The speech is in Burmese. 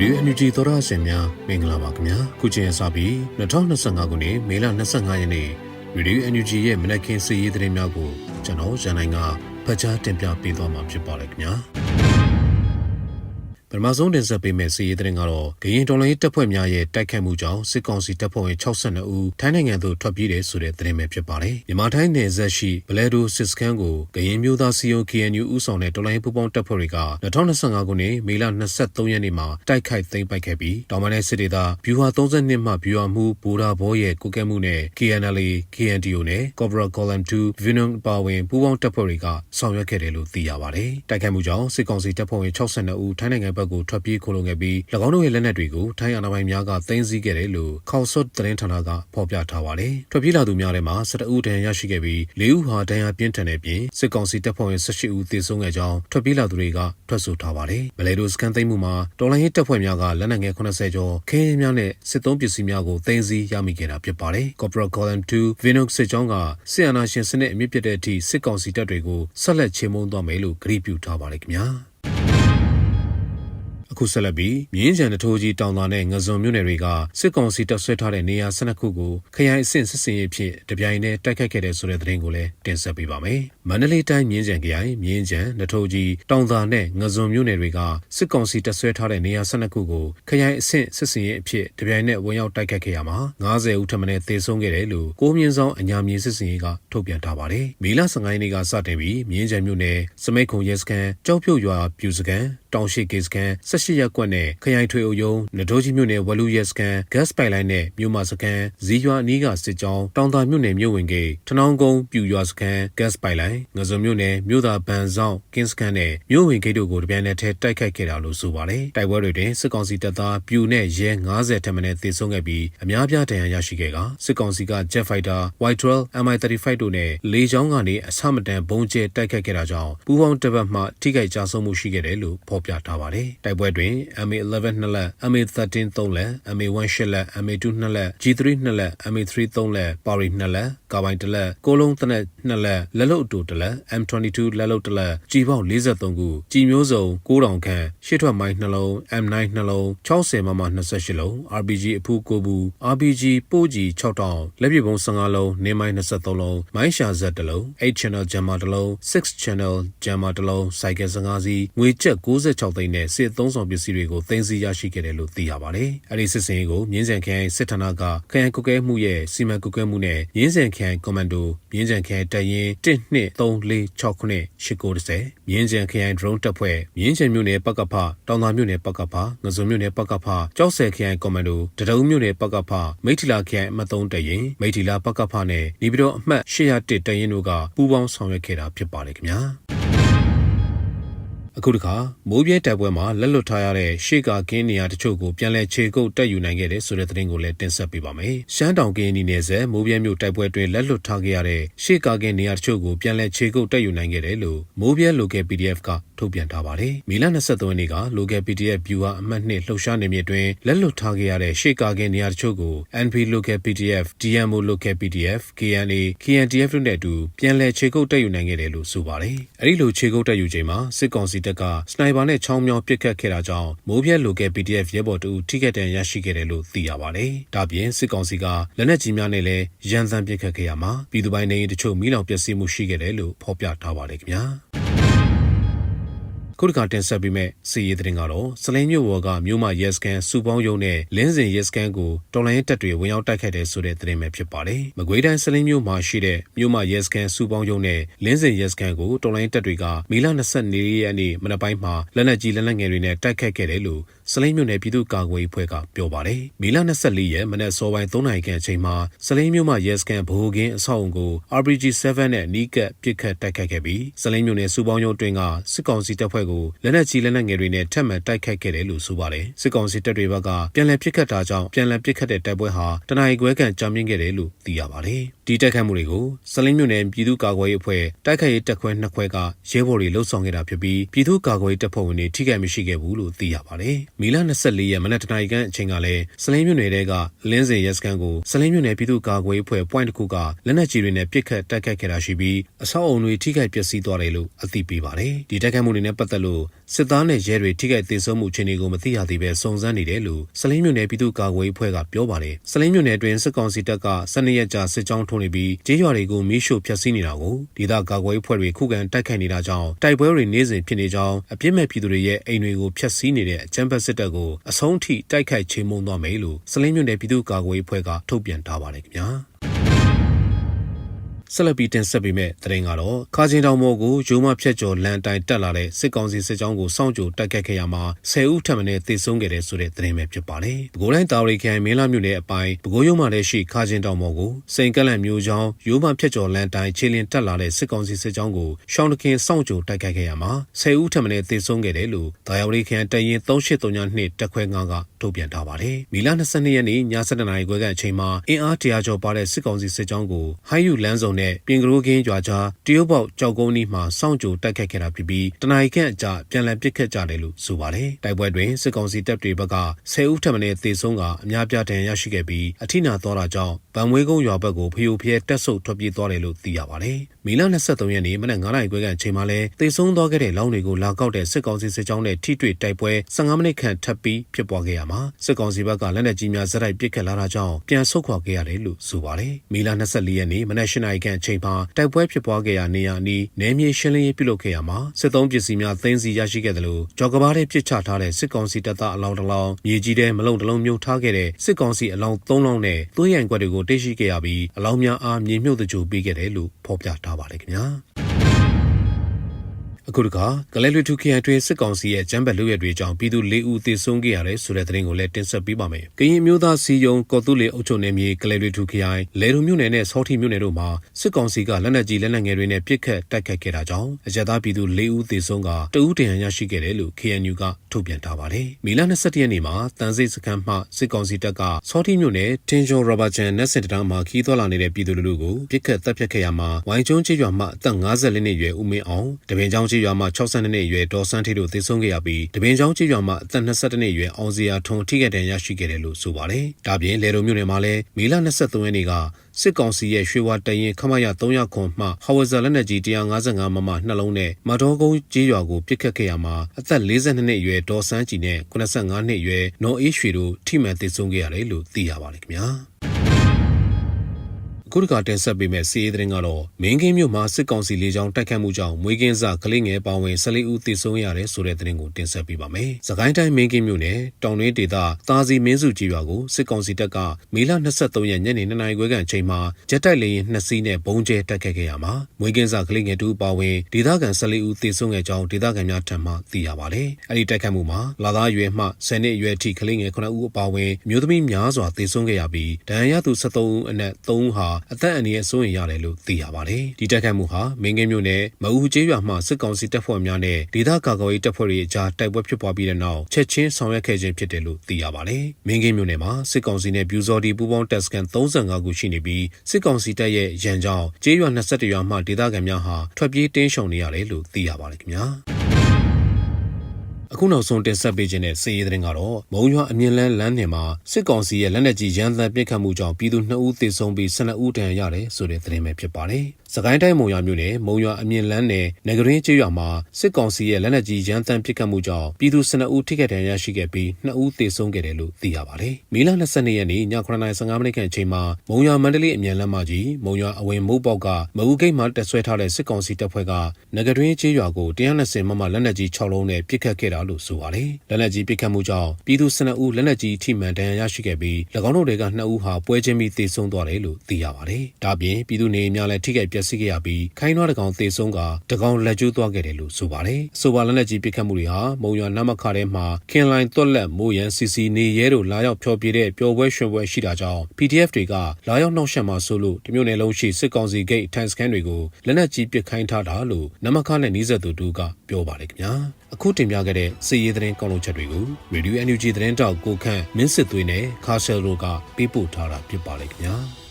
ရေဒီယို NUG သောရရှင်များမင်္ဂလာပါခင်ဗျာခုချိန်စပြီး2025ခုနှစ်မေလ25ရက်နေ့ရေဒီယို NUG ရဲ့မနက်ခင်းစီးရီးသတင်းများကိုကျွန်တော်ရန်နိုင်ကဖတ်ကြားတင်ပြပေးသွားမှာဖြစ်ပါတယ်ခင်ဗျာ ပထမဆုံးတင်ဆက်ပေးမယ့်စီးရီးသတင်းကတော့ဂရင်တော်လိုင်းတပ်ဖွဲ့များရဲ့တိုက်ခတ်မှုကြောင့်စစ်ကောင်စီတပ်ဖွဲ့ဝင်62ဦးထိုင်းနိုင်ငံသို့ထွက်ပြေးတယ်ဆိုတဲ့သတင်းပဲဖြစ်ပါတယ်။မြန်မာထိုင်းနယ်စပ်ရှိဘလဲဒိုစစ်စခန်းကိုဂရင်မျိုးသားစီယုံ KNU ဦးဆောင်တဲ့တော်လိုင်းပူပေါင်းတပ်ဖွဲ့တွေက2025ခုနှစ်မေလ23ရက်နေ့မှာတိုက်ခိုက်သိမ်းပိုက်ခဲ့ပြီးတောင်ပိုင်းစစ်ဒေသဗျူဟာ32မှဗျူဟာမှုဘူရာဘောရဲ့ကုကဲမှုနဲ့ KNLA KNDO နဲ့ Cobra Column 2 Venom ပါဝင်ပူပေါင်းတပ်ဖွဲ့တွေကဆောင်ရွက်ခဲ့တယ်လို့သိရပါတယ်။တိုက်ခိုက်မှုကြောင့်စစ်ကောင်စီတပ်ဖွဲ့ဝင်62ဦးထိုင်းနိုင်ငံဘက်ကိုထွက်ပြေးခိုလုံခဲ့ပြီး၎င်းတို့ရဲ့လက်နက်တွေကိုထိုင်းအာဏာပိုင်များကသိမ်းဆည်းခဲ့တယ်လို့ခေါဆော့သတင်းဌာနကဖော်ပြထားပါတယ်။ထွက်ပြေးလာသူများထဲမှာ12ဦးဒဏ်ရာရရှိခဲ့ပြီး4ဦးဟာဒဏ်ရာပြင်းထန်တဲ့ပြင်စစ်ကောင်စီတပ်ဖွဲ့ဝင်18ဦးသေဆုံးခဲ့ကြောင်းထွက်ပြေးလာသူတွေကထွက်ဆိုထားပါတယ်။မလဲဒိုစကန်သိမ်းမှုမှာတော်လိုင်းရေးတပ်ဖွဲ့များကလက်နက်ငယ်80ကျော်ခင်းများနဲ့စစ်သုံးပစ္စည်းများကိုသိမ်းဆည်းရမိခဲ့တာဖြစ်ပါတယ်။ Corporal Column 2 Vinox စစ်ကြောင်းကစစ်အာဏာရှင်စနစ်အမြင့်ပြတဲ့အထိစစ်ကောင်စီတပ်တွေကိုဆက်လက်ချေမှုန်းသွားမယ်လို့ကြေညာထားပါတယ်ခင်ဗျာ။ အခုဆက်လက်ပြီးမြင်းကြံတထိုးကြီးတောင်သာနဲ့ငဇွန်မြို့နယ်တွေကစစ်ကောင်စီတပ်ဆွဲထားတဲ့နေရာ12ခုကိုခရိုင်အဆင့်စစ်စင်ရေးဖြစ်တပြိုင်တည်းတိုက်ခတ်ခဲ့တဲ့ဆိုတဲ့သတင်းကိုလည်းတင်ဆက်ပေးပါမယ်။မန္တလေးတိုင်းမြင်းကြံခရိုင်မြင်းကြံတထိုးကြီးတောင်သာနဲ့ငဇွန်မြို့နယ်တွေကစစ်ကောင်စီတပ်ဆွဲထားတဲ့နေရာ12ခုကိုခရိုင်အဆင့်စစ်စင်ရေးအဖြစ်တပြိုင်တည်းဝင်ရောက်တိုက်ခတ်ခဲ့ရမှာ90ဦးထပ်မံသေဆုံးခဲ့တယ်လို့ကိုမြင့်ဆောင်အညာမြင့်စစ်စင်ရေးကထုတ်ပြန်ထားပါတယ်။မေလ15ရက်နေ့ကစတင်ပြီးမြင်းကြံမြို့နယ်စမိတ်ခုံရဲစခန်းကြောက်ဖြုတ်ရွာပြူစခန်းတောင်ရှိကေစခန်း18ရက်ကွက်နဲ့ခရိုင်ထွေအုပ်ရုံးနဒိုးကြီးမြို့နယ်ဝလူရဲစခန်း gas pipeline နဲ့မြို့မစခန်းဇီရွာအနီးကစစ်ကြောင်းတောင်သာမြို့နယ်မြို့ဝင်ဂိတ်ထနောင်းကုန်းပြူရွာစခန်း gas pipeline ငဇုံမြို့နယ်မြို့သာဗန်ဆောင်ကင်းစခန်းနဲ့မြို့ဝင်ဂိတ်တို့ကိုတပြိုင်နက်တည်းတိုက်ခိုက်ခဲ့တာလို့ဆိုပါတယ်တိုက်ပွဲတွေတွင်စစ်ကောင်စီတပ်သားပြူနဲ့ရဲ90ထက်မနည်းသေဆုံးခဲ့ပြီးအများပြားဒဏ်ရာရရှိခဲ့ကစစ်ကောင်စီက jet fighter Y12 Mi35 တို့နဲ့လေကြောင်းကနေအဆမတန်ဘုံကျဲတိုက်ခိုက်ခဲ့တာကြောင့်ပူးပေါင်းတပ်ဖွဲ့မှထိခိုက်ကြဆုံးမှုရှိခဲ့တယ်လို့ဖော်ပြထားပါတယ်။တိုက်ပွဲတွင် MA11 နှစ်လက် MA13 သုံးလက် MA1 ရှစ်လက် MA2 နှစ်လက် G3 နှစ်လက် MA3 သုံးလက်ပါရီနှစ်လက် ကာဘိုင်တစ်လက်ကိုလုံးတနက်နှစ်လက်လက်လုတ်အတူတစ်လက် M22 လက်လုတ်တစ်လက်ကြီးပေါက်43ခုကြီးမျိုးစုံ9000ခန့်ရှစ်ထွက်မိုင်းနှလုံး M9 နှလုံး60မမ28လုံး RPG အဖူး9ဘူး RPG ပိုးကြီး6000လက်ပစ်ပုံး15လုံးနေမိုင်း23လုံးမိုင်းရှာဇက်တစ်လုံး8 channel jammer တစ်လုံး6 channel jammer တစ်လုံးစိုက်ကယ်15စီးငွေကျပ်66သိန်းနဲ့စစ်သုံးဆောင်ပစ္စည်းတွေကိုသိမ်းဆည်းရရှိခဲ့တယ်လို့သိရပါတယ်။အဲဒီစစ်စင်ရေးကိုမြင်းစံခရိုင်စစ်ဌာနကခရိုင်ကုကဲမှုရဲ့စီမံကုကဲမှုနဲ့မြင်းစံခရိုင်ကွန်မန်ဒိုမြင်းစံခရိုင်တပ်ရင်း1234690မြင်းစံခရိုင် drone တပ်ဖွဲ့မြင်းစံမြို့နယ်ပကဖတောင်သာမြို့နယ်ပကဖငဇုံမြို့နယ်ပကဖကြောက်ဆယ်ခရိုင်ကွန်မန်ဒိုတတုံမြို့နယ်ပကဖမိထီလာခရိုင်အမှတ်3တပ်ရင်းမိထီလာပကဖနဲ့နေပြည်တော်အမှတ်801တပ်ရင်းတို့ကပူးပေါင်းဆောင်ရွက်ခဲ့တာဖြစ်ပါတယ်ခင်ဗျာ။ အခုတခါမိုးပြဲတိုက်ပွဲမှာလက်လွတ်ထားရတဲ့ရှေ့ကကင်းနေရာတချို့ကိုပြန်လည်ခြေကုပ်တက်ယူနိုင်ခဲ့တဲ့ဆိုတဲ့သတင်းကိုလည်းတင်ဆက်ပေးပါမယ်။ရှမ်းတောင်ကင်းနီနယ်ဆက်မိုးပြဲမြို့တိုက်ပွဲတွင်လက်လွတ်ထားခဲ့ရတဲ့ရှေ့ကကင်းနေရာတချို့ကိုပြန်လည်ခြေကုပ်တက်ယူနိုင်ခဲ့တယ်လို့မိုးပြဲ local PDF ကထုတ်ပြန်ထားပါတယ်။မီလ23ရက်နေ့က local PDF view ဟာအမှတ်2လှုပ်ရှားနေမြေတွင်လက်လွတ်ထားခဲ့ရတဲ့ရှေ့ကကင်းနေရာတချို့ကို NP local PDF, DMO local PDF, KNA, KNTF တို့နဲ့အတူပြန်လည်ခြေကုပ်တက်ယူနိုင်ခဲ့တယ်လို့ဆိုပါတယ်။အဲဒီလိုခြေကုပ်တက်ယူချိန်မှာစစ်ကောင်စီတပ်ကစနိုက်ပါနဲ့ချောင်းမြောင်းပစ်ခတ်ခဲ့တာကြောင့်မိုးပြဲလိုကဲ PDF ရဲဘော်တူထိခိုက်ဒဏ်ရရှိခဲ့တယ်လို့သိရပါတယ်။ဒါပြင်စစ်ကောင်စီကလက်နက်ကြီးများနဲ့လည်းရန်စံပစ်ခတ်ခဲ့ရမှာပြည်သူပိုင်းနေတချို့မိလောင်ပျက်စီးမှုရှိခဲ့တယ်လို့ဖော်ပြထားပါတယ်ခင်ဗျာ။ ခုတခါတင်ဆက်ပေးမဲ့စီရေးတဲ့ကတော့စလင်းမြို့ဝေါ်ကမြို့မရဲစကန်စူပေါင်းယုံနဲ့လင်းစင်ရဲစကန်ကိုတော်လိုင်းတပ်တွေဝင်ရောက်တိုက်ခိုက်တဲ့ဆိုတဲ့သတင်းပဲဖြစ်ပါတယ်။မကွေးတိုင်းစလင်းမြို့မှာရှိတဲ့မြို့မရဲစကန်စူပေါင်းယုံနဲ့လင်းစင်ရဲစကန်ကိုတော်လိုင်းတပ်တွေကမီလ24ရက်နေ့မနက်ပိုင်းမှာလက်နက်ကြီးလက်နက်ငယ်တွေနဲ့တိုက်ခိုက်ခဲ့တယ်လို့စလိန်မြို့နယ်ပြည်သူ့ကာကွယ်ရေးဖွဲ့ကပြောပါတယ်။မီလ24ရက်မနက်စောပိုင်း3နာရီခန့်အချိန်မှာစလိန်မြို့မှာရဲစကန်ဗဟိုကင်းအဆောက်အုံကို RPG7 နဲ့နီးကပ်ပစ်ခတ်တိုက်ခိုက်ခဲ့ပြီးစလိန်မြို့နယ်စူပေါင်းရုံးတွင်ကစစ်ကောင်စီတပ်ဖွဲ့ကိုလက်နက်ကြီးလက်နက်ငယ်တွေနဲ့ထပ်မံတိုက်ခိုက်ခဲ့တယ်လို့ဆိုပါတယ်။စစ်ကောင်စီတပ်တွေဘက်ကပြန်လည်ပစ်ခတ်တာကြောင့်ပြန်လည်ပစ်ခတ်တဲ့တိုက်ပွဲဟာတနအီခွဲခန့်ကြာမြင့်ခဲ့တယ်လို့သိရပါတယ်။ ဒီတိုက်ခိုက်မှုတွေကိုစလင်းမြို့နယ်ပြည်သူ့ကာကွယ်ရေးအဖွဲ့တိုက်ခိုက်ရေးတပ်ခွဲနှစ်ခွဲကရဲဘော်တွေလှုပ်ဆောင်ခဲ့တာဖြစ်ပြီးပြည်သူ့ကာကွယ်ရေးတပ်ဖွဲ့ဝင်တွေထိခိုက်မရှိခဲ့ဘူးလို့သိရပါတယ်။မီလ24ရက်မနက်တနာရီခန့်အချိန်ကလည်းစလင်းမြို့နယ်တဲကလင်းစင်ရဲစခန်းကိုစလင်းမြို့နယ်ပြည်သူ့ကာကွယ်ရေးအဖွဲ့ point တစ်ခုကလက်နက်ကြီးတွေနဲ့ပစ်ခတ်တိုက်ခိုက်ခဲ့တာရှိပြီးအဆောက်အုံတွေထိခိုက်ပျက်စီးသွားတယ်လို့အသိပေးပါတယ်။ဒီတိုက်ခိုက်မှုတွေနဲ့ပတ်သက်လို့စစ်သားနဲ့ရဲတွေထိခိုက်ဒေဆုံးမှုအခြေအနေကိုမသိရသေးပဲစုံစမ်းနေတယ်လို့စလင်းမြို့နယ်ပြည်သူ့ကာကွယ်ရေးအဖွဲ့ကပြောပါတယ်။စလင်းမြို့နယ်အတွင်းစစ်ကောင်စီတပ်က12ရက်ကြာစစ်ကြောင်းထိုးနေပြီးကျေးရွာတွေကိုမီးရှို့ဖျက်ဆီးနေတာကိုဒေသကာကွယ်ရေးအဖွဲ့တွေခုခံတိုက်ခိုက်နေတာကြောင့်တိုက်ပွဲတွေနေ့စဉ်ဖြစ်နေကြောင်းအပြစ်မဲ့ပြည်သူတွေရဲ့အိမ်တွေကိုဖျက်ဆီးနေတဲ့အကြမ်းဖက်စစ်တပ်ကိုအဆုံးထိတိုက်ခိုက်ချေမှုန်းသွားမယ်လို့စလင်းမြို့နယ်ပြည်သူ့ကာကွယ်ရေးအဖွဲ့ကထုတ်ပြန်ထားပါတယ်ခင်ဗျာ။ ဆက်လက်ပြီးတင်ဆက်ပေးမယ့်သတင်းကတော့ခါချင်းတောင်ပေါ်ကိုရိုးမဖြတ်ကျော်လန်တိုင်တက်လာတဲ့စစ်ကောင်စီစစ်ကြောင်းကိုစောင့်ကြိုတိုက်ခတ်ခဲ့ရမှာ10ဦးထပ်မံသေဆုံးခဲ့တဲ့ဆိုတဲ့သတင်းပဲဖြစ်ပါတယ်။ပဲခူးတိုင်းတာဝရီခရိုင်မင်းလာမြို့နယ်အပိုင်းပဲခူးရုံမှာလည်းရှိခါချင်းတောင်ပေါ်ကိုစိန်ကလန့်မျိုးချောင်းရိုးမဖြတ်ကျော်လန်တိုင်ခြေလင်တက်လာတဲ့စစ်ကောင်စီစစ်ကြောင်းကိုရှောင်းတခင်စောင့်ကြိုတိုက်ခတ်ခဲ့ရမှာ10ဦးထပ်မံသေဆုံးခဲ့တယ်လို့တာယာဝရီခရိုင်တရင်3839တက်ခွဲ9ကထုတ်ပြန်ထားပါတယ်။မီလာ22ရက်နေ့ည7:00နာရီခွဲကအချိန်မှာအင်အားတရာကျော်ပါတဲ့စစ်ကောင်စီစစ်ကြောင်းကိုဟိုင်းယူလန်းစုံနဲ့ပြင်ကရိုးကင်းရွာကြားတရုတ်ပေါက်ကြောက်ကုန်းနီးမှာစောင့်ကြိုတိုက်ခတ်ခဲ့တာဖြစ်ပြီးတနအီခန့်အကြာပြန်လည်ပစ်ခတ်ကြတယ်လို့ဆိုပါတယ်။တိုက်ပွဲတွင်စစ်ကောင်စီတပ်တွေဘက်က10ဦးထပ်မံသေဆုံးကအများပြားဒဏ်ရာရရှိခဲ့ပြီးအထိနာသွားတာကြောင့်ဗံမွေးကုန်းရွာဘက်ကိုဖျို့ဖျဲတက်ဆုပ်ထွက်ပြေးသွားတယ်လို့သိရပါတယ်။မီလာ23ရက်နေ့မနက်9:00နာရီခွဲကအချိန်မှာလဲသေဆုံးသွားခဲ့တဲ့လောင်းတွေကိုလာကောက်တဲ့စစ်ကောင်စီစစ်ကြောင်းနဲ့ထိတွေ့တိုက်ပွဲ15မိနစ်ခန့်ထပ်ပြီးဖြစ်ပွားခဲ့ရမှာစစ်ကောင်စီဘက်ကလက်နက်ကြီးများဇက်တိုက်ပစ်ခတ်လာတာကြောင့်ပြန်ဆုတ်ခွာခဲ့ရတယ်လို့ဆိုပါတယ်။မီလာ24ရက်နေ့မနက်8:00နာရီခန့်အချိန်မှာတိုက်ပွဲဖြစ်ပွားခဲ့ရာနေရာအနီးနယ်မြေရှင်းလင်းရေးပြုလုပ်ခဲ့ရမှာစစ်သုံးပစ္စည်းများသိမ်းဆည်းရရှိခဲ့တယ်လို့ကြော်ကဘာတဲ့ပစ်ချထားတဲ့စစ်ကောင်စီတပ်သားအလောင်းတစ်လောင်းမြေကြီးထဲမလုံတစ်လုံးမြုပ်ထားခဲ့တဲ့စစ်ကောင်စီအလောင်း3လောင်းနဲ့သွေးရန်ကွက်တွေကိုတိရှိခဲ့ရပြီးအလောင်းများအားမြေမြုပ်တကြိုပေးခဲ့တယ်လို့ဖော်ပြထားပါတယ်ခင်ဗျာ အခုတခါကလဲလွတ်ထုခရိုင်တွင်စစ်ကောင်စီရဲ့ဂျမ်းဘက်လူရဲတွေကြောင့်ပြည်သူ၄ဦးသေဆုံးခဲ့ရတယ်ဆိုတဲ့သတင်းကိုလည်းတင်ဆက်ပေးပါမယ်။ကရင်မျိုးသားစီယုံကော်တူလီအုပ်ချုပ်နယ်မြေကလဲလွတ်ထုခရိုင်လဲရုံမြို့နယ်နဲ့ဆောထီမြို့နယ်တို့မှာစစ်ကောင်စီကလက်နက်ကြီးလက်နက်ငယ်တွေနဲ့ပစ်ခတ်တိုက်ခတ်ခဲ့တာကြောင့်အကြက်သားပြည်သူ၄ဦးသေဆုံးကတဦးတရန်ရရှိခဲ့တယ်လို့ KNU ကထုတ်ပြန်ထားပါတယ်။မီလ22ရက်နေ့မှာတန်စိတ်စခန်းမှစစ်ကောင်စီတပ်ကဆောထီမြို့နယ်တင်ဂျွန်ရောဘာချန်နက်စင်တတောင်မှာခီးသွွာလာနေတဲ့ပြည်သူလူထုကိုပစ်ခတ်တပ်ဖြတ်ခဲ့ရမှာဝိုင်ကျုံးချေရွာမှအသက်54နှစ်အရွယ်ဦးမင်းအောင်တပင်ချောင်းချေရွာမှ62နှစ်အရွယ်ဒေါ်စန်းထေးတို့သေဆုံးခဲ့ရပြီးတပင်ချောင်းချေရွာမှအသက်22နှစ်အရွယ်အောင်စီယာထွန်းထိခိုက်ဒဏ်ရာရှိခဲ့တယ်လို့ဆိုပါတယ်။ဒါပြင်လေရုံမြို့နယ်မှာလည်းမီလ23ရက်နေ့ကစစ်ကောင်စီရဲ့ရွှေဝါတရင်ခမရ300ခွန်မှဟာဝဇာလက်နက်ကြီး155မမနှလုံးနဲ့မတော်ကုန်းကြီးရွာကိုပစ်ခတ်ခဲ့ရမှာအသက်42နှစ်အရွယ်ဒေါ်စန်းကြည်နဲ့85နှစ်အရွယ်နော်အေးရွှေတို့ထိမှန်သေဆုံးခဲ့ရတယ်လို့သိရပါတယ်ခင်ဗျာ။ ခုတကတင်ဆက်ပေးမဲ့စီးရေးသတင်းကတော့မင်းကင်းမြို့မှာစစ်ကောင်စီလေးချောင်းတိုက်ခတ်မှုကြောင့်မွေးကင်းစကလေးငယ်ပေါင်းဝင်14ဦးသေဆုံးရတယ်ဆိုတဲ့သတင်းကိုတင်ဆက်ပေးပါမယ်။စကိုင်းတိုင်းမင်းကင်းမြို့နယ်တောင်တွင်းဒေသသာစီမင်းစုကြီးရွာကိုစစ်ကောင်စီတပ်ကမေလ23ရက်ညနေ2နာရီခွဲခန့်အချိန်မှာဂျက်တိုက်လေယာဉ်နှစ်စီးနဲ့ဘုံကျဲတိုက်ခတ်ခဲ့ရမှာမွေးကင်းစကလေးငယ်တို့ပေါင်းဝင်ဒေသခံ14ဦးသေဆုံးခဲ့ကြောင်းဒေသခံများထံမှသိရပါတယ်။အဲဒီတိုက်ခတ်မှုမှာလာသားရွယ်မှ10နှစ်အရွယ်ထိကလေးငယ်9ဦးအပါအဝင်မျိုးသမီးများစွာသေဆုံးခဲ့ရပြီးဒဏ်ရာရသူ73ဦးအနက်3ဦးဟာအသက်အန္တရာယ်စိုးရိမ်ရတယ်လို့သိရပါတယ်။ဒီတိုက်ခိုက်မှုဟာမင်းကင်းမြို့နယ်မအူကျေးရွာမှစစ်ကောင်စီတပ်ဖွဲ့များနဲ့ဒေသကာကွယ်ရေးတပ်ဖွဲ့တွေအကြားတိုက်ပွဲဖြစ်ပွားပြီးတဲ့နောက်ချက်ချင်းဆောင်ရွက်ခဲ့ခြင်းဖြစ်တယ်လို့သိရပါတယ်။မင်းကင်းမြို့နယ်မှာစစ်ကောင်စီနဲ့ပြူစော်ဒီပူးပေါင်းတပ်စခန်း35ခုရှိနေပြီးစစ်ကောင်စီတပ်ရဲ့ရန်ကြောင့်ကျေးရွာ21ရွာမှဒေသခံများဟာထွက်ပြေးတင်းရှောင်နေရတယ်လို့သိရပါတယ်ခင်ဗျာ။ အခုနောက်ဆုံးတင်ဆက်ပေးခြင်းတဲ့စီးရီးသတင်းကတော့မုံရွာအမြင့်လန်းလမ်းနယ်မှာစစ်ကောင်စီရဲ့လက်နက်ကြီးရန်တမ်းပစ်ခတ်မှုကြောင့်ပြည်သူ2ဦးသေဆုံးပြီး12ဦးဒဏ်ရာရတယ်ဆိုတဲ့သတင်းပဲဖြစ်ပါတယ်။စကိုင်းတိုင်းမုံရွာမြို့နယ်မုံရွာအမြင့်လန်းနယ်နဂရင်းကျေးရွာမှာစစ်ကောင်စီရဲ့လက်နက်ကြီးရန်တမ်းပစ်ခတ်မှုကြောင့်ပြည်သူ12ဦးထိခိုက်ဒဏ်ရာရှိခဲ့ပြီး2ဦးသေဆုံးခဲ့တယ်လို့သိရပါတယ်။မေလ22ရက်နေ့ည9:15မိနစ်ခန့်အချိန်မှာမုံရွာမန္တလေးအမြင့်လန်းမကြီးမုံရွာအဝင်မုတ်ပေါက်ကမအူဂိတ်မှာတက်ဆွဲထားတဲ့စစ်ကောင်စီတပ်ဖွဲ့ကနဂရင်းကျေးရွာကို120မမလက်နက်ကြီး6လုံးနဲ့ပစ်ခတ်ခဲ့တာလို့ဆိုပါတယ်။လက်နက်ကြီးပစ်ခတ်မှုကြောင့်ပြည်သူ12ဦးလက်နက်ကြီးထိမှန်ဒဏ်ရာရရှိခဲ့ပြီး၎င်းတို့တွေက2ဦးဟာပွဲချင်းပြီးသေဆုံးသွားတယ်လို့သိရပါတယ်။ဒါပြင်ပြည်သူနေများလည်းထိခိုက်ပျက်စီးခဲ့ရပြီးခိုင်းနွားတကောင်သေဆုံးကတကောင်လက်ကျိုးသွားခဲ့တယ်လို့ဆိုပါတယ်။ဆိုပါလက်နက်ကြီးပစ်ခတ်မှုတွေဟာမုံရွာနမခထဲမှာခင်လိုင်သွက်လက်မိုးရန်စီစီနေရဲတို့လာရောက်ဖျော်ပြတဲ့ပျော်ပွဲရွှင်ပွဲရှိတာကြောင့် PDF တွေကလာရောက်နှောက်ယှက်မှာဆိုလို့တမျိုးနယ်လုံးရှိစစ်ကောင်စီဂိတ်ထိုင်စခန်းတွေကိုလက်နက်ကြီးပစ်ခိုင်းထားတာလို့နမခနဲ့နီးစပ်သူတို့ကပြောပါတယ်ခင်ဗျာ။ အခုတင်ပြခဲ့တဲ့စီရေးသတင်းကောက်လုံးချက်တွေကို Radio NUG သတင်းတောက်ကိုခန့်မင်းစစ်သွေးနဲ့ခါဆယ်တို့ကပေးပို့ထားတာဖြစ်ပါလိမ့်ခင်ဗျာ။